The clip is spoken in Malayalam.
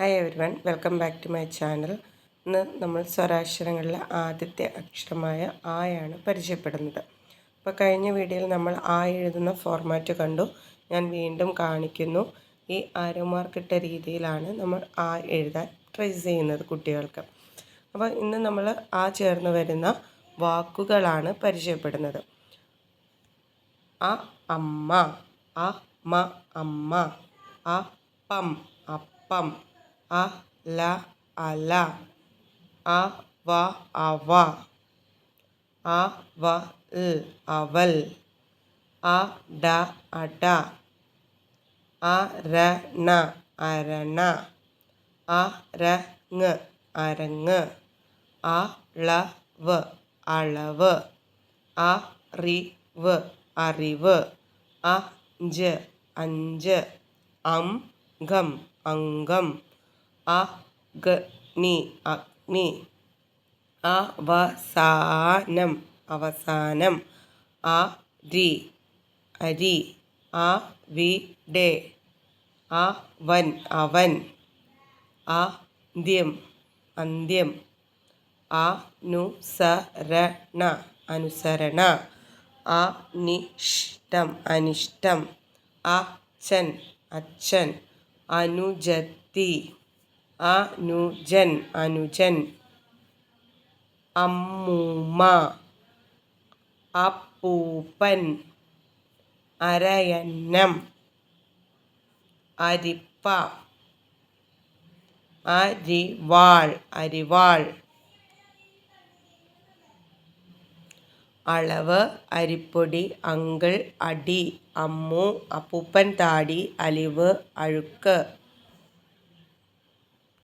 Hi everyone welcome back to my channel ഇന്ന് നമ്മൾ സ്വരാക്ഷരങ്ങളിലെ ആദ്യത്തെ അക്ഷരമായ ആയാണ് പരിചയപ്പെടുന്നത്. അപ്പോൾ കഴിഞ്ഞ വീഡിയോയിൽ നമ്മൾ ആ എഴുതുന്ന ഫോർമാറ്റ് കണ്ടു. ഞാൻ വീണ്ടും കാണിക്കുന്നു. ഈ ആരോ മാർക്കിട്ട രീതിയിലാണ് നമ്മൾ ആ എഴുതാൻ ട്രൈ ചെയ്യുന്നത് കുട്ടികൾക്ക്. അപ്പോൾ ഇന്ന് നമ്മൾ ആ ചേർന്ന് വരുന്ന വാക്കുകളാണ് പരിചയപ്പെടുന്നത്. അ അമ്മ അ മ അമ്മ അ പം അപ്പം അ ല. അല അ വ. അവ അ വ ൽ അവൽ അ ഡ. അട അ ര ണ. അരണ അ ര ങ്. അരങ്ങ് അ ള വ്. അളവ് അ റി വ്. അറിവ് അ ഞ്ച് അഞ്ച്. അം ഘം അംഗം. അഗ്നി അഗ്നി. അവസാനം അവസാനം. അരി അരി. അവിടെ. അവൻ അവൻ. അന്ത്യം അന്ത്യം. അനുസരണ അനുസരണ. അനിഷ്ടം അനിഷ്ടം. അച്ഛൻ അച്ഛൻ. അനുജത്തി. അനുജൻ അനുജൻ. അമ്മൂമ്മ. അപ്പൂപ്പൻ. അരയന്നം. അരിപ്പ. അരിവാൾ. അരിവാൾ. അളവ് അരിപ്പൊടി അങ്കിൾ അടി അമ്മു അപ്പൂപ്പൻ താടി അലിവ് അഴുക്ക്.